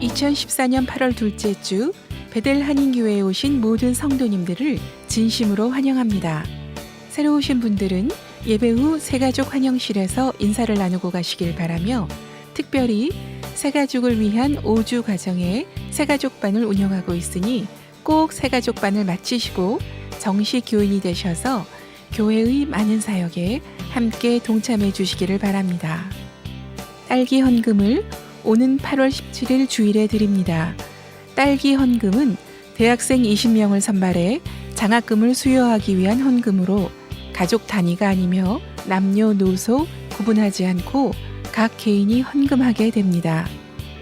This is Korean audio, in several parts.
2014년 8월 둘째 주 베델 한인교회에 오신 모든 성도님들을 진심으로 환영합니다. 새로 오신 분들은 예배 후 새가족 환영실에서 인사를 나누고 가시길 바라며 특별히 새가족을 위한 5주 과정에 새가족반을 운영하고 있으니 꼭 새가족반을 마치시고 정식 교인이 되셔서 교회의 많은 사역에 함께 동참해 주시기를 바랍니다. 딸기 헌금을 오는 8월 17일 주일에 드립니다. 딸기 헌금은 대학생 20명을 선발해 장학금을 수여하기 위한 헌금으로 가족 단위가 아니며 남녀노소 구분하지 않고 각 개인이 헌금하게 됩니다.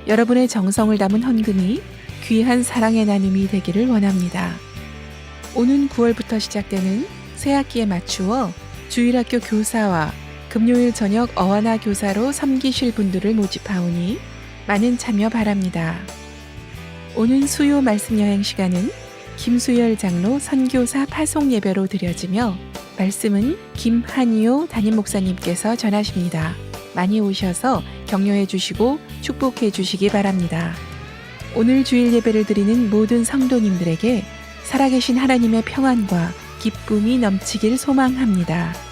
여러분의 정성을 담은 헌금이 귀한 사랑의 나눔이 되기를 원합니다. 오는 9월부터 시작되는 새학기에 맞추어 주일학교 교사와 금요일 저녁 어하나 교사로 섬기실 분들을 모집하오니 많은 참여 바랍니다. 오는 수요 말씀 여행 시간은 김수열 장로 선교사 파송 예배로 드려지며 말씀은 김한이오 담임 목사님께서 전하십니다. 많이 오셔서 격려해 주시고 축복해 주시기 바랍니다. 오늘 주일 예배를 드리는 모든 성도님들에게 살아계신 하나님의 평안과 기쁨이 넘치길 소망합니다.